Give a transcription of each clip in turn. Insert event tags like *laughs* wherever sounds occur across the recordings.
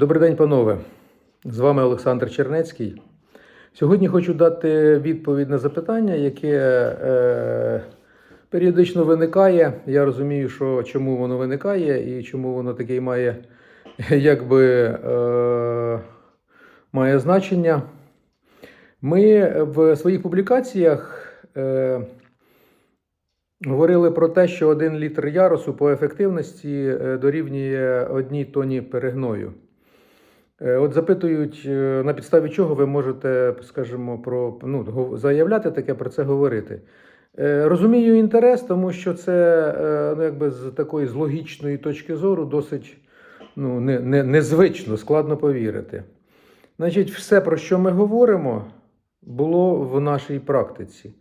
Добрий день, панове. З вами Олександр Чернецький. Сьогодні хочу дати відповідь на запитання, яке е, періодично виникає. Я розумію, що чому воно виникає і чому воно таке має, *laughs* якби, е, має значення. Ми в своїх публікаціях е, говорили про те, що один літр яросу по ефективності е, дорівнює одній тоні перегною. Е, От запитують, е, на підставі чого ви можете, скажімо, про ну, заявляти таке, про це говорити. Е, Розумію інтерес, тому що це ну, якби з такої з логічної точки зору досить ну, не, не, незвично, складно повірити. Значить, все, про що ми говоримо, було в нашій практиці.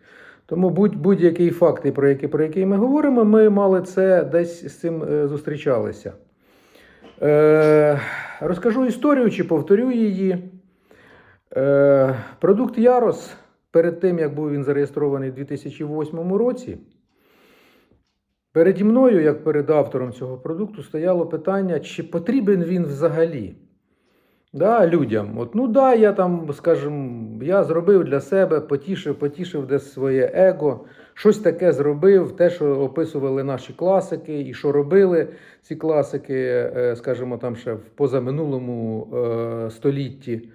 Тому будь, будь-який факт, про який, про який ми говоримо, ми мали це десь з цим зустрічалися. Е, розкажу історію чи повторю її. Е, продукт Ярос перед тим, як був він зареєстрований у 2008 році, переді мною, як перед автором цього продукту, стояло питання, чи потрібен він взагалі да, людям. От, ну да, я там, скажімо, я зробив для себе, потішив, потішив десь своє его, щось таке зробив, те, що описували наші класики, і що робили ці класики, е, скажімо, там ще в позаминулому е, столітті.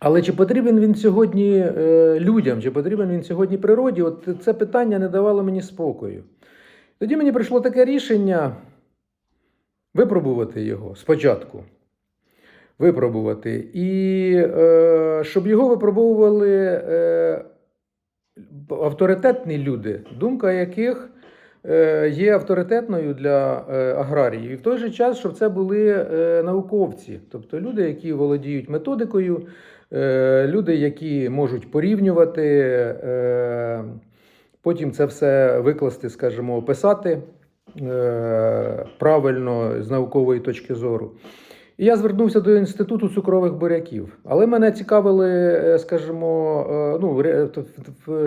Але чи потрібен він сьогодні е, людям, чи потрібен він сьогодні природі? От це питання не давало мені спокою. Тоді мені прийшло таке рішення випробувати його спочатку. Випробувати. І е, щоб його випробовували е, авторитетні люди, думка яких е, є авторитетною для е, аграріїв. І в той же час, щоб це були е, науковці, тобто люди, які володіють методикою, люди, які можуть порівнювати, потім це все викласти, скажімо, описати правильно з наукової точки зору. І я звернувся до інституту цукрових буряків. Але мене цікавили, е, скажімо, е, ну,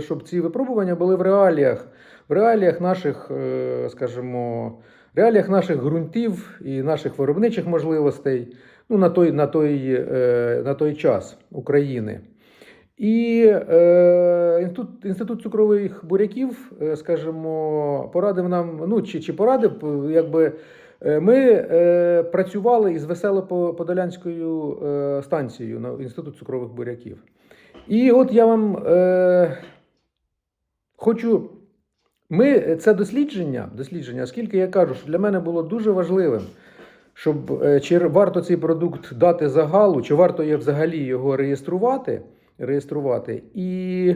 щоб ці випробування були в реаліях, в реаліях наших, е, скажімо, реаліях наших ґрунтів і наших виробничих можливостей ну, на, той, на, той, на той час України. І е, інститут, інститут цукрових буряків, скажімо, порадив нам, ну чи, чи порадив, якби ми е, працювали із Весело-Подолянською е, станцією на інститут цукрових буряків. І от я вам е, хочу. Ми це дослідження, дослідження, оскільки я кажу, що для мене було дуже важливим, щоб е, чи варто цей продукт дати загалу, чи варто є взагалі його реєструвати, реєструвати. І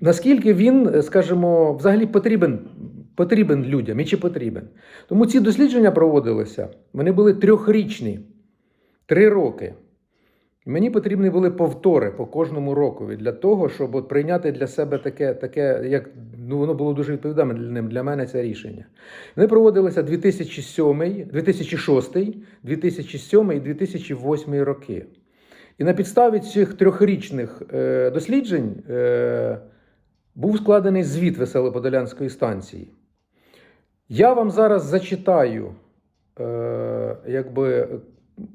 наскільки він, е, скажімо, взагалі потрібен, потрібен людям і чи потрібен. Тому ці дослідження проводилися, вони були трьохрічні, три роки. Мені потрібні були повтори по кожному рокові для того, щоб от прийняти для себе таке, таке як ну воно було дуже відповідальним для мене це рішення. Вони проводилися 2007, 2006, 2007 і 2008 роки. І на підставі цих трьохрічних е, досліджень е, був складений звіт Веселоподолянської станції. Я вам зараз зачитаю, е, якби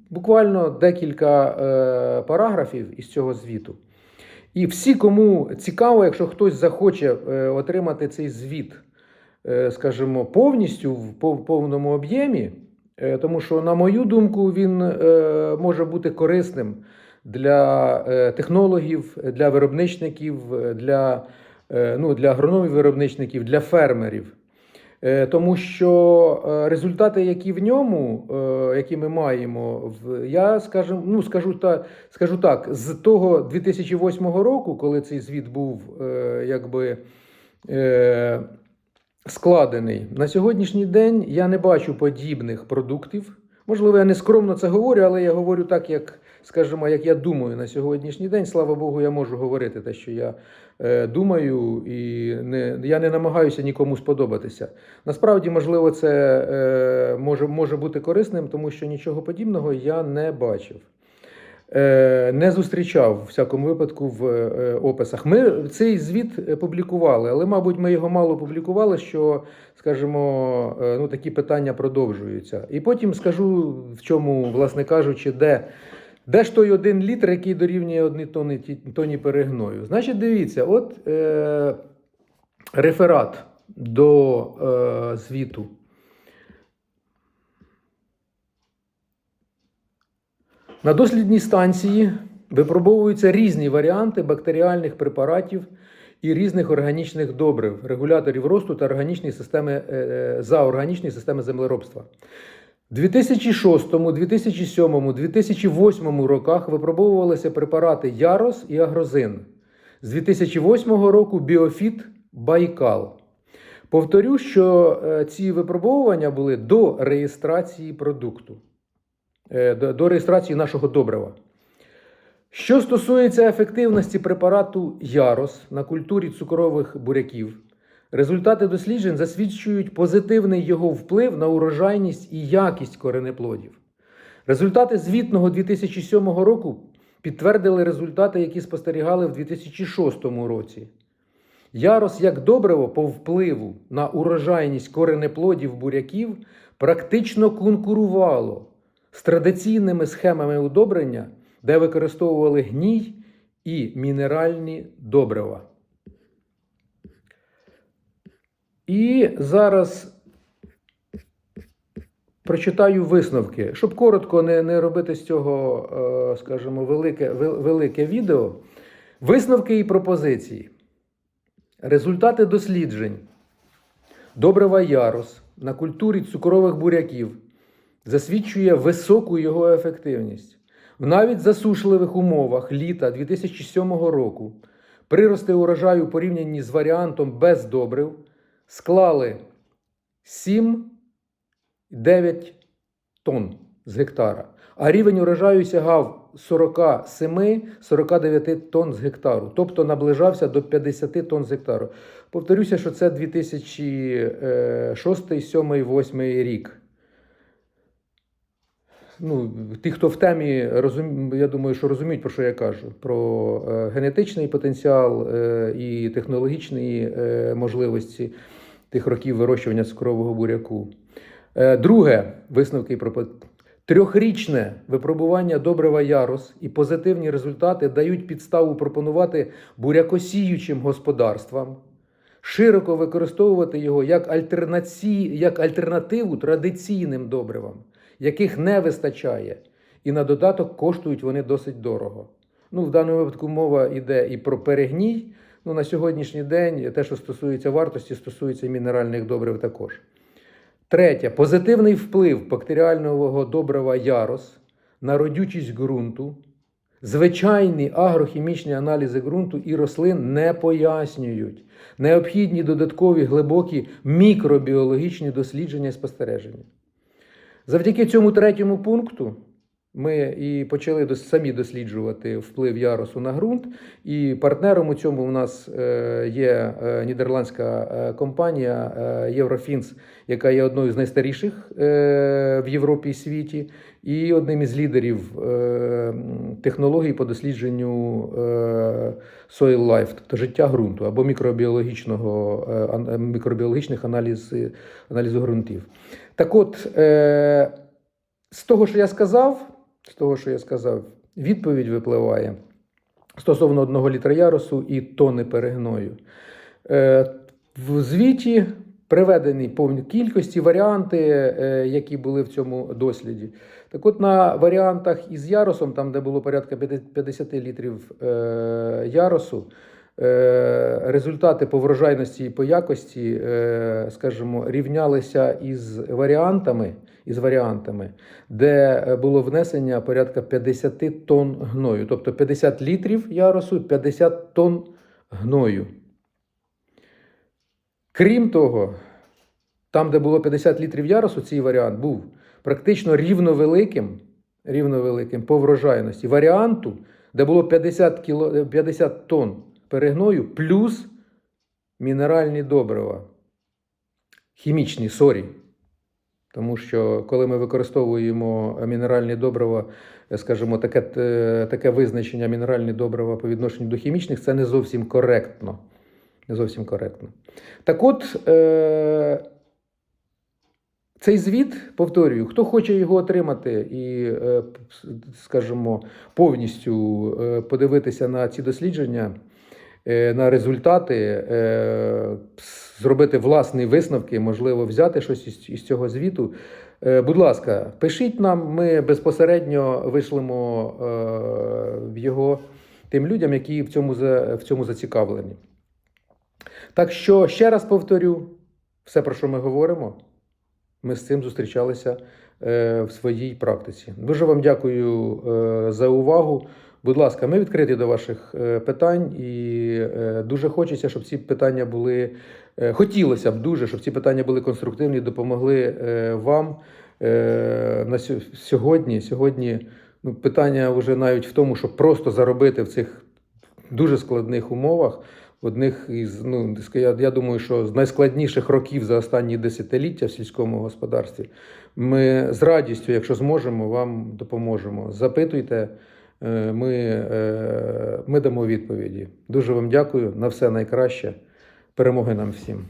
буквально декілька е, параграфів із цього звіту. І всі, кому цікаво, якщо хтось захоче е, отримати цей звіт, е, скажімо, повністю в повному об'ємі, е, тому що, на мою думку, він е, може бути корисним для е, технологів, для виробничників, для, е, ну, для агрономів виробничників, для фермерів. Е, Тому що е, результати, які в ньому, е, які ми маємо, я скажу, ну, скажу, та, скажу так, з того 2008 року, коли цей звіт був якби складений, на сьогоднішній день я не бачу подібних продуктів. Можливо, я не скромно це говорю, але я говорю так, як, скажімо, як я думаю на сьогоднішній день. Слава Богу, я можу говорити те, що я е, думаю, і не, я не намагаюся нікому сподобатися. Насправді, можливо, це е, може, може бути корисним, тому що нічого подібного я не бачив. Е, не зустрічав в всякому випадку в е, описах. Ми цей звіт е, публікували, але, мабуть, ми його мало публікували, що, скажімо, ну, такі питання продовжуються. І потім скажу, в чому, власне кажучи, де. Де ж той один літр, який дорівнює одній тоні, тоні перегною? Значить, дивіться, от е, реферат до е, звіту. На дослідній станції випробовуються різні варіанти бактеріальних препаратів і різних органічних добрив, регуляторів росту та органічної системи, е, е, за органічної системи землеробства. У 2006, 2007, 2008 роках випробовувалися препарати Ярос і Агрозин. З 2008 року Біофіт Байкал. Повторю, що е, ці випробовування були до реєстрації продукту, до, до реєстрації нашого добрива. Що стосується ефективності препарату Ярос на культурі цукрових буряків, результати досліджень засвідчують позитивний його вплив на урожайність і якість коренеплодів. Результати звітного 2007 року підтвердили результати, які спостерігали в 2006 році. Ярос як добриво по впливу на урожайність коренеплодів буряків практично конкурувало з традиційними схемами удобрення, де використовували гній і мінеральні добрива. І зараз прочитаю висновки, щоб коротко не, не робити з цього, е, скажімо, велике, велике відео. Висновки і пропозиції. Результати досліджень добрива ярус на культурі цукрових буряків засвідчує високу його ефективність. В навіть засушливих умовах літа 2007 року прирости урожаю порівнянні з варіантом без добрив склали 7-9 тонн з гектара, а рівень урожаю сягав 47-49 тонн з гектару, тобто наближався до 50 тонн з гектару. Повторюся, що це 2006, 2007, 2008 рік. Ну, ті, хто в темі, розум... я думаю, що розуміють, про що я кажу: про е, генетичний потенціал е, і технологічні е, можливості тих років вирощування цукрового буряку. Друге, висновки і пропо... Трьохрічне випробування добрива ярус і позитивні результати дають підставу пропонувати бурякосіючим господарствам широко використовувати його як, альтернаці... як альтернативу традиційним добривам, яких не вистачає, і на додаток коштують вони досить дорого. Ну, в даному випадку мова йде і про перегній. Ну, на сьогоднішній день те, що стосується вартості, стосується мінеральних добрив також. Третє позитивний вплив бактеріального добрива ярос на родючість ґрунту. Звичайні агрохімічні аналізи ґрунту і рослин не пояснюють необхідні додаткові глибокі мікробіологічні дослідження і спостереження. Завдяки цьому третьому пункту ми і почали самі досліджувати вплив ярусу на ґрунт. І партнером у цьому у нас е, є е, нідерландська е, компанія Єврофінс, яка є одною з найстаріших в Європі і світі, і одним із лідерів технологій по дослідженню soil life, тобто життя ґрунту або мікробіологічного, мікробіологічних аналіз, аналізу ґрунтів. Так от, е, з того, що я сказав, з того, що я сказав, відповідь випливає стосовно одного літра ярусу і тони перегною. Е, в звіті приведені повні кількості, варіанти, е, які були в цьому досліді. Так от на варіантах із ярусом, там, де було порядка 50 літрів е, ярусу, результати по врожайності і по якості, е, скажімо, рівнялися із варіантами, із варіантами, де е, було внесення порядка 50 тонн гною. Тобто 50 літрів ярусу, 50 тонн гною. Крім того, там, де було 50 літрів ярусу, цей варіант був практично рівновеликим, рівновеликим по врожайності варіанту, де було 50, кіло, 50 тонн перегною, плюс мінеральні добрива, хімічні сорі. Тому що коли ми використовуємо мінеральні добрива, е, скажімо, таке, е, таке визначення мінеральні добрива по відношенню до хімічних, це не зовсім коректно. Не зовсім коректно. Так от, е, цей звіт, повторюю, хто хоче його отримати і, е, скажімо, повністю подивитися на ці дослідження, на результати, е, зробити власні висновки, можливо, взяти щось із, цього звіту. Е, Будь ласка, пишіть нам, ми безпосередньо вишлемо е, його тим людям, які в цьому, в цьому зацікавлені. Так що ще раз повторю, все, про що ми говоримо, ми з цим зустрічалися е, в своїй практиці. Дуже вам дякую е, за увагу. Будь ласка, ми відкриті до ваших е, питань, і е, дуже хочеться, щоб ці питання були. е, Хотілося б дуже, щоб ці питання були конструктивні, допомогли вам на сьогодні. Сьогодні ну, питання вже навіть в тому, щоб просто заробити в цих дуже складних умовах. Одних із, ну, я, думаю, що з найскладніших років за останні десятиліття в сільському господарстві. Ми з радістю, якщо зможемо, вам допоможемо. Запитуйте, ми, е, ми дамо відповіді. Дуже вам дякую. На все найкраще. Перемоги нам всім.